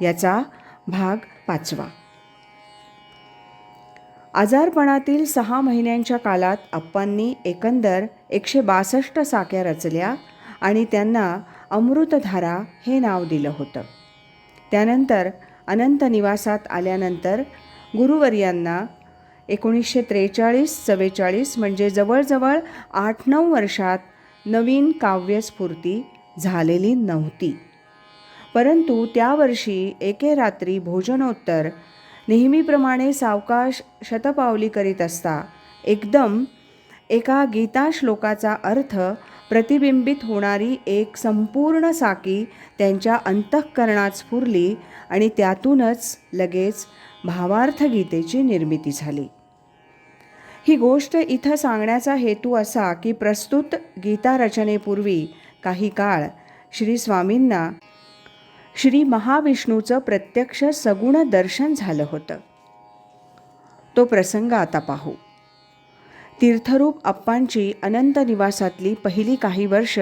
याचा भाग पाचवा. आजारपणातील सहा महिन्यांच्या कालात अप्पांनी एकंदर एकशे बासष्ट साक्या रचल्या आणि त्यांना अमृतधारा हे नाव दिलं होतं. त्यानंतर अनंत निवासात आल्यानंतर गुरुवर्यांना एकोणीसशे त्रेचाळीस चव्वेचाळीस म्हणजे जवळजवळ आठ नऊ वर्षात नवीन काव्यस्फूर्ती झालेली नव्हती. परंतु त्या वर्षी एके रात्री भोजनोत्तर नेहमीप्रमाणे सावकाश शतपावली करीत असता. एकदम एका गीता श्लोकाचा अर्थ प्रतिबिंबित होणारी एक संपूर्ण साकी त्यांच्या अंतःकरणात स्फुरली आणि त्यातूनच लगेच भावार्थ गीतेची निर्मिती झाली. ही गोष्ट इथं सांगण्याचा हेतू असा की प्रस्तुत गीता रचनेपूर्वी काही काळ श्री स्वामींना श्री महाविष्णूचं प्रत्यक्ष सगुण दर्शन झालं होतं. तो प्रसंग आता पाहू. तीर्थरूप अप्पांची अनंत निवासातली पहिली काही वर्ष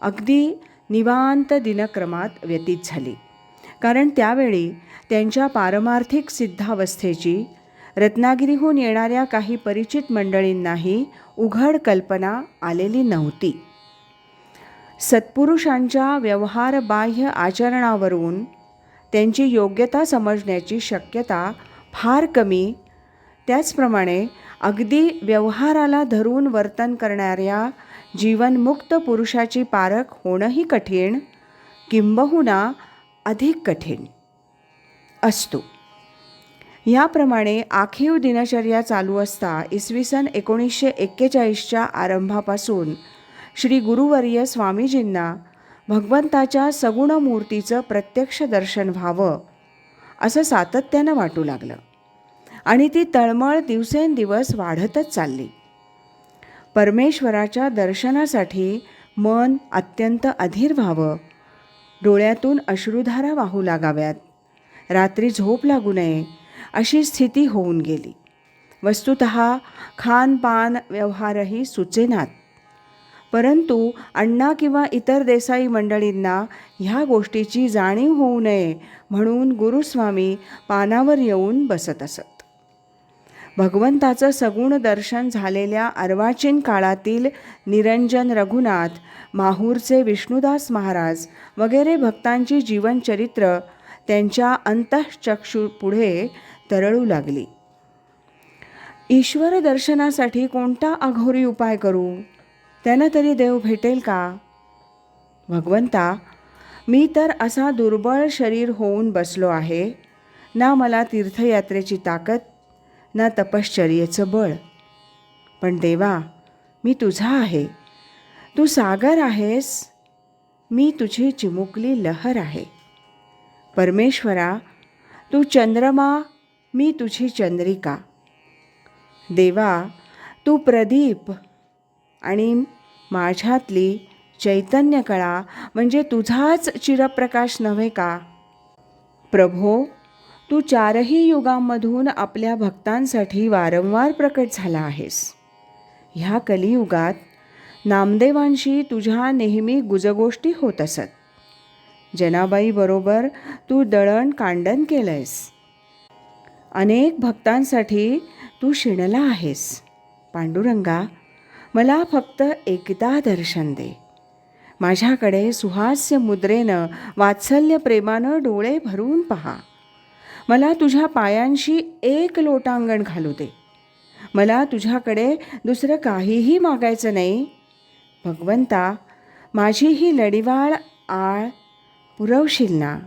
अगदी निवांत दिनक्रमात व्यतीत झाली. कारण त्यावेळी त्यांच्या पारमार्थिक सिद्धावस्थेची रत्नागिरीहून येणाऱ्या काही परिचित मंडळींनाही उघड कल्पना आलेली नव्हती. सत्पुरुषांच्या व्यवहारबाह्य आचरणावरून त्यांची योग्यता समजण्याची शक्यता फार कमी. त्याचप्रमाणे अगदी व्यवहाराला धरून वर्तन करणाऱ्या जीवनमुक्त पुरुषाची पारख होणंही कठीण किंबहुना अधिक कठीण असतो. याप्रमाणे आखीव दिनचर्या चालू असता इसवी सन एकोणीसशे एक्केचाळीसच्या आरंभापासून श्री गुरुवर्य स्वामीजींना भगवंताच्या सगुण मूर्तीचं प्रत्यक्ष दर्शन व्हावं असं सातत्यानं वाटू लागलं. आणि ती तळमळ दिवसेंदिवस वाढतच चालली. परमेश्वराच्या दर्शनासाठी मन अत्यंत अधीर व्हावं डोळ्यातून अश्रुधारा वाहू लागाव्यात रात्री झोप लागू नये अशी स्थिती होऊन गेली. वस्तुत खानपान व्यवहारही सुचेनात. परंतु अण्णा किंवा इतर देसाई मंडळींना ह्या गोष्टीची जाणीव होऊ नये म्हणून गुरुस्वामी पानावर येऊन बसत असत. भगवंताचं सगुण दर्शन झालेल्या अर्वाचीन काळातील निरंजन रघुनाथ माहूरचे विष्णुदास महाराज वगैरे भक्तांची जीवनचरित्र त्यांच्या अंतःचक्षुपुढे तरळू लागली. ईश्वर दर्शनासाठी कोणता अघोरी उपाय करू? त्यांना तरी देव भेटेल का? भगवंता मी तर असा दुर्बळ शरीर होऊन बसलो आहे ना मला तीर्थयात्रेची ताकद ना तपश्चर्येचं बळ. पण देवा मी तुझा आहे. तू सागर आहेस. मी तुझी चिमुकली लहर आहे. परमेश्वरा तू चंद्रमा मी तुझी चंद्रिका. देवा तू प्रदीप आणि माझ्यातली चैतन्य कळा म्हणजे तुझाच चिरप्रकाश नव्हे का? प्रभो तू चारही युगांमधून आपल्या भक्तांसाठी वारंवार प्रकट झाला आहेस. ह्या कलियुगात नामदेवांशी तुझ्या नेहमी गुजगोष्टी होत असत. जनाबाईबरोबर तू दळण कांडण केलंयस. अनेक भक्तांसाठी तू शिणला आहेस. पांडुरंगा मला फक्त एकदा दर्शन दे. माझ्याकडे सुहास्य मुद्रेनं वात्सल्य प्रेमानं डोळे भरून पहा. मला तुझ्या पायांशी एक लोटांगण घालू दे. मला तुझ्याकडे दुसरं काहीही मागायचं नाही. भगवंता माझी ही लढीवाळ आळ पुरवशील ना?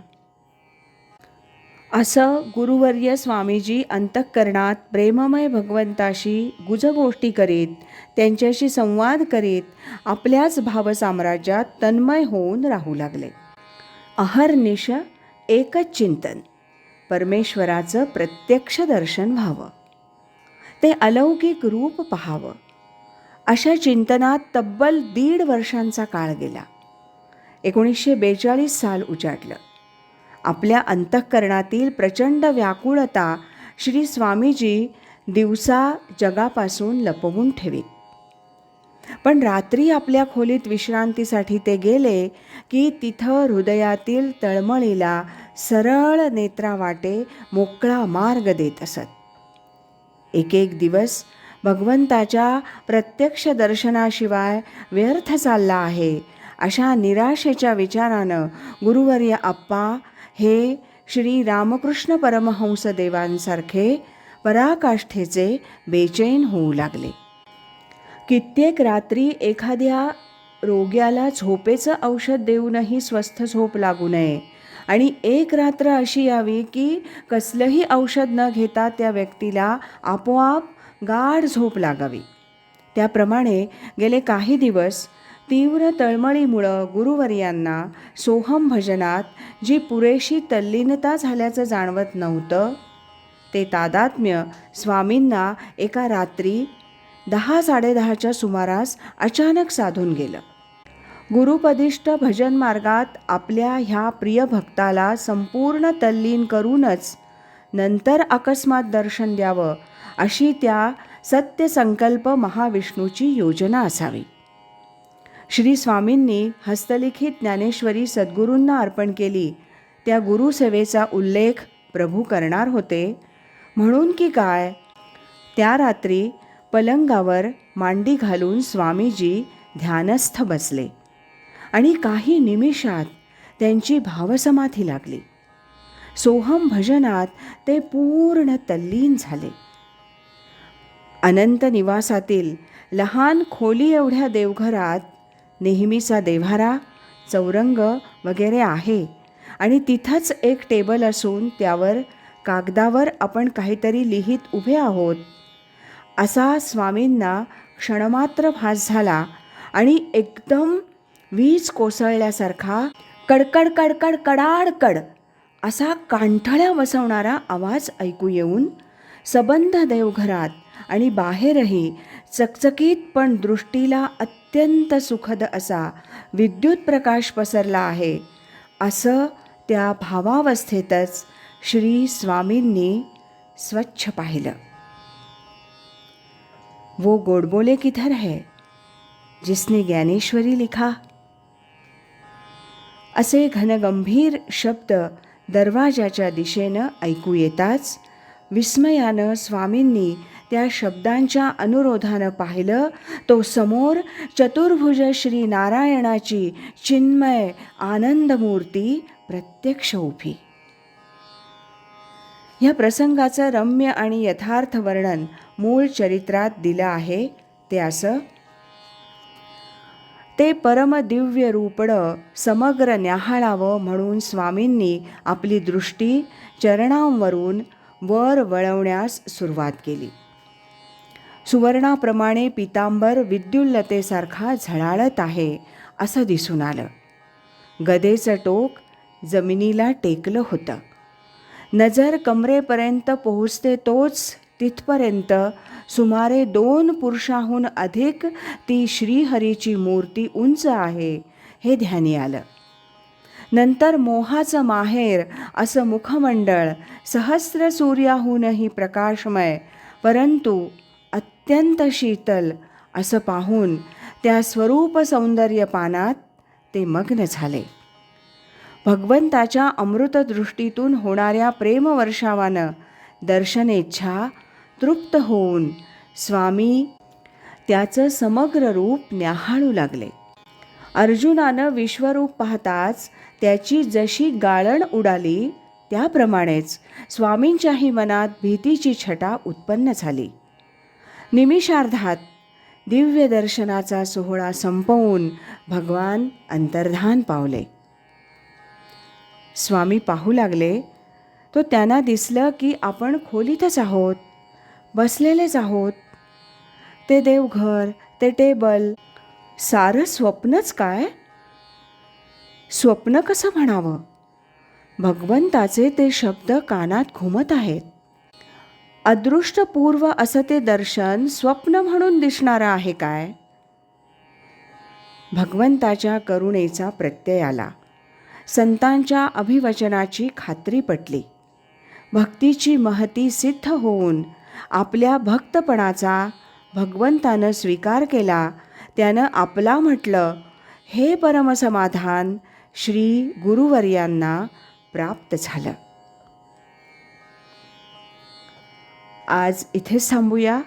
असं गुरुवर्य स्वामीजी अंतःकरणात प्रेममय भगवंताशी गुजगोष्टी करीत त्यांच्याशी संवाद करीत आपल्याच भावसाम्राज्यात तन्मय होऊन राहू लागले. अहर्निश एकच चिंतन परमेश्वराचं प्रत्यक्ष दर्शन व्हावं. ते अलौकिक रूप पहावं. अशा चिंतनात तब्बल दीड वर्षांचा काळ गेला. एकोणीसशे बेचाळीस साल उजाडलं आपल्या अंतःकरणातील प्रचंड व्याकुळता श्री स्वामीजी दिवसा जगापासून लपवून ठेवीत. पण रात्री आपल्या खोलीत विश्रांतीसाठी ते गेले की तिथं हृदयातील तळमळीला सरळ नेत्रावाटे मोकळा मार्ग देत असत. एक एक दिवस भगवंताच्या प्रत्यक्ष दर्शनाशिवाय व्यर्थ चालला आहे अशा निराशेच्या विचारानं गुरुवर्य आप्पा हे श्री रामकृष्ण परमहंस देवांसारखे पराकाष्ठेचे बेचैन होऊ लागले. कित्येक रात्री एखाद्या रोग्याला झोपेचं औषध देऊनही स्वस्थ झोप लागू नये आणि एक रात्र अशी यावी की कसलंही औषध न घेता त्या व्यक्तीला आपोआप गाढ झोप लागावी. त्याप्रमाणे गेले काही दिवस तीव्र तळमळीमुळं गुरुवर्यांना सोहम भजनात जी पुरेशी तल्लीनता झाल्याचं जाणवत नव्हतं ते तादात्म्य स्वामींना एका रात्री दहा साडेदहाच्या सुमारास अचानक साधून गेलं. गुरुपदिष्ट भजन मार्गात आपल्या ह्या प्रिय भक्ताला संपूर्ण तल्लीन करूनच नंतर अकस्मात दर्शन द्यावं अशी त्या सत्यसंकल्प महाविष्णूची योजना असावी. श्री स्वामींनी हस्तलिखित ज्ञानेश्वरी सद्गुरूंना अर्पण केली. त्या गुरुसेवेचा उल्लेख प्रभू करणार होते. म्हणून की काय? त्या रात्री पलंगावर मांडी घालून स्वामीजी ध्यानस्थ बसले आणि काही निमिषात त्यांची भावसमाधी लागली. सोहम भजनात ते पूर्ण तल्लीन झाले. अनंत निवासातील लहान खोली एवढ्या देवघरात नेहमीचा देव्हारा चौरंग वगैरे आहे. आणि तिथंच एक टेबल असून त्यावर कागदावर आपण काहीतरी लिहित उभे आहोत. असा स्वामींना क्षणमात्र भास झाला आणि एकदम वीज कोसळल्यासारखा कडकड कडकड कडाडकड असा कांठळ्या बसवणारा आवाज ऐकू येऊन सबंध देवघरात आणि बाहेरही चकचकीत पण दृष्टीला अत्यंत अत्यंत सुखद असा विद्युत प्रकाश पसरला आहे. असं त्या भावावस्थेतच श्री स्वामींनी स्वच्छ पाहिलं. वो गोडबोले किधर है? जिसने ज्ञानेश्वरी लिखा. असे घनगंभीर शब्द दरवाजाच्या दिशेनं ऐकू येताच विस्मयानं स्वामींनी त्या शब्दांच्या अनुरोधानं पाहिलं तो समोर चतुर्भुज श्री नारायणाची चिन्मय आनंदमूर्ती प्रत्यक्ष उभी. ह्या प्रसंगाचं रम्य आणि यथार्थ वर्णन मूळ चरित्रात दिलं आहे. ते असं ते परमदिव्य रूपडं समग्र न्याहाळावं म्हणून स्वामींनी आपली दृष्टी चरणांवरून वर वळवण्यास सुरुवात केली. सुवर्णाप्रमाणे पितांबर विद्युल्लतेसारखा झळाळत आहे असं दिसून आलं. गदेचं टोक जमिनीला टेकलं होतं. नजर कमरेपर्यंत पोहोचते तोच तिथपर्यंत सुमारे दोन पुरुषाहून अधिक ती श्रीहरीची मूर्ती उंच आहे हे ध्यानी आलं. नंतर मोहाचं माहेर असं मुखमंडळ सहस्र सूर्याहूनही प्रकाशमय परंतु अत्यंत शीतल असं पाहून त्या स्वरूप सौंदर्य पानात ते मग्न झाले. भगवंताच्या अमृतदृष्टीतून होणाऱ्या प्रेमवर्षावानं दर्शनेच्छा तृप्त होऊन स्वामी त्याचं समग्र रूप न्याहाळू लागले. अर्जुनानं विश्वरूप पाहताच त्याची जशी गाळण उडाली त्याप्रमाणेच स्वामींच्याही मनात भीतीची छटा उत्पन्न झाली. निमिषार्धात दिव्य दर्शनाचा सोहळा संपवून भगवान अंतर्धान पावले. स्वामी पाहू लागले तो त्यांना दिसलं की आपण खोलीतच आहोत बसलेलेच आहोत. ते देवघर ते टेबल सारं स्वप्नच काय? स्वप्न कसं म्हणावं? भगवंताचे ते शब्द कानात घुमत आहेत. अदृष्टपूर्व असं ते दर्शन स्वप्न म्हणून दिसणारं आहे काय? भगवंताच्या करुणेचा प्रत्यय आला. संतांच्या अभिवचनाची खात्री पटली. भक्तीची महती सिद्ध होऊन आपल्या भक्तपणाचा भगवंतानं स्वीकार केला. त्यानं आपला म्हटलं हे परमसमाधान श्री गुरुवर्यांना प्राप्त झालं. आज इथेच थांबूया.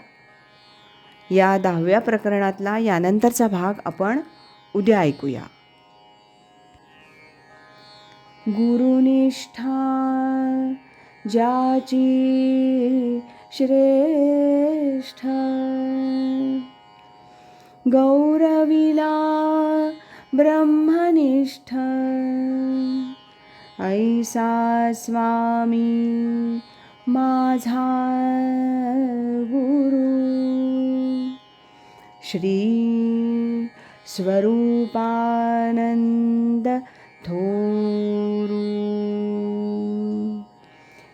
या दहाव्या प्रकरणातला यानंतरचा भाग आपण उद्या ऐकूया. गुरुनिष्ठा ज्याची श्रेष्ठ. गौरविला ब्रह्मनिष्ठ. ऐसा स्वामी माझा गुरु. श्री स्वरूपानंद थोरू.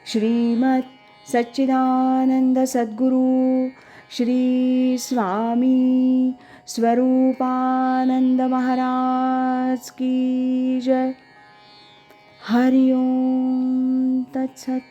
श्रीमत् सच्चिदानंद सद्गुरु. श्री स्वामी स्वरूपानंद महाराज की जय. हरिओम तत्सत.